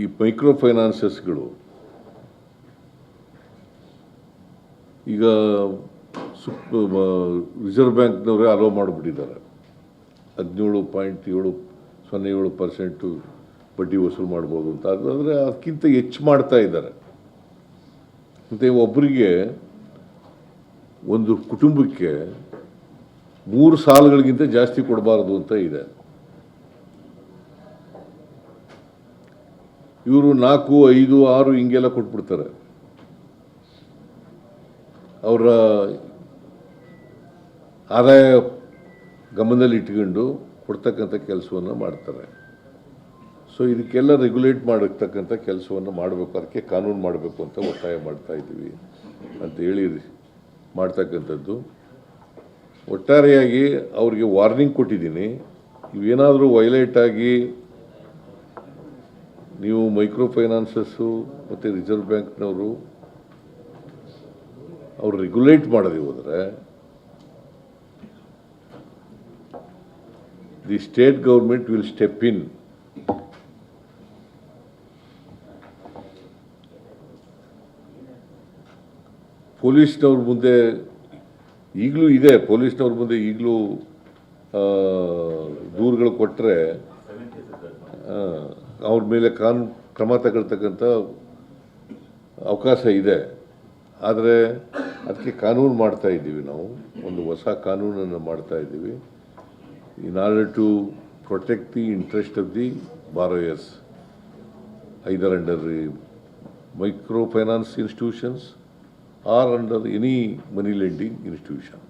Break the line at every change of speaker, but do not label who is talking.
ಈ ಮೈಕ್ರೋ ಫೈನಾನ್ಸಸ್ಗಳು ಈಗ ಸುಪ್ reserve ಬ್ಯಾಂಕ್ನವರೇ hello ಮಾಡಿಬಿಟ್ಟಿದ್ದಾರೆ. ಹದಿನೇಳು ಪಾಯಿಂಟ್ ಏಳು, ಸೊನ್ನೆ ಏಳು ಪರ್ಸೆಂಟು ಬಡ್ಡಿ ವಸೂಲು ಮಾಡ್ಬೋದು ಅಂತ. ಅಂದರೆ ಅದಕ್ಕಿಂತ ಹೆಚ್ಚು ಮಾಡ್ತಾ ಇದ್ದಾರೆ. ಮತ್ತು ಒಬ್ಬರಿಗೆ ಒಂದು ಕುಟುಂಬಕ್ಕೆ ಮೂರು ಸಾಲುಗಳಿಗಿಂತ ಜಾಸ್ತಿ ಕೊಡಬಾರ್ದು ಅಂತ ಇದೆ. ಇವರು ನಾಲ್ಕು, ಐದು, ಆರು ಹಿಂಗೆಲ್ಲ ಕೊಟ್ಬಿಡ್ತಾರೆ. ಅವರ ಆದಾಯ ಗಮನದಲ್ಲಿ ಇಟ್ಕೊಂಡು ಕೊಡ್ತಕ್ಕಂಥ ಕೆಲಸವನ್ನು ಮಾಡ್ತಾರೆ. ಸೊ ಇದಕ್ಕೆಲ್ಲ ರೆಗ್ಯುಲೇಟ್ ಮಾಡತಕ್ಕಂಥ ಕೆಲಸವನ್ನು ಮಾಡಬೇಕು, ಅದಕ್ಕೆ ಕಾನೂನು ಮಾಡಬೇಕು ಅಂತ ಒತ್ತಾಯ ಮಾಡ್ತಾ ಇದ್ದೀವಿ ಅಂತ ಹೇಳಿ ಮಾಡ್ತಕ್ಕಂಥದ್ದು. ಒಟ್ಟಾರೆಯಾಗಿ ಅವರಿಗೆ ವಾರ್ನಿಂಗ್ ಕೊಟ್ಟಿದ್ದೀನಿ. ಇವೇನಾದರೂ ವೈಲೇಟಾಗಿ ನೀವು ಮೈಕ್ರೋ ಫೈನಾನ್ಸಸ್ಸು ಮತ್ತು ರಿಸರ್ವ್ ಬ್ಯಾಂಕ್ನವರು ಅವ್ರು ರೆಗ್ಯುಲೇಟ್ ಮಾಡದೆ ಹೋದರೆ the state government will step in. ಪೊಲೀಸ್ನವ್ರ ಮುಂದೆ ಈಗಲೂ ಇದೆ, ಪೊಲೀಸ್ನವ್ರ ಮುಂದೆ ಈಗಲೂ ದೂರುಗಳು ಕೊಟ್ಟರೆ ಅವ್ರ ಮೇಲೆ ಕಾನೂನು ಕ್ರಮ ತಗೊಳ್ತಕ್ಕಂಥ ಅವಕಾಶ ಇದೆ. ಆದರೆ ಅದಕ್ಕೆ ಕಾನೂನು ಮಾಡ್ತಾ ಇದ್ದೀವಿ ನಾವು. ಒಂದು ಹೊಸ ಕಾನೂನನ್ನು ಮಾಡ್ತಾ ಇದ್ದೀವಿ. In order to protect the interest of the borrowers either under micro finance institutions or under any money lending institution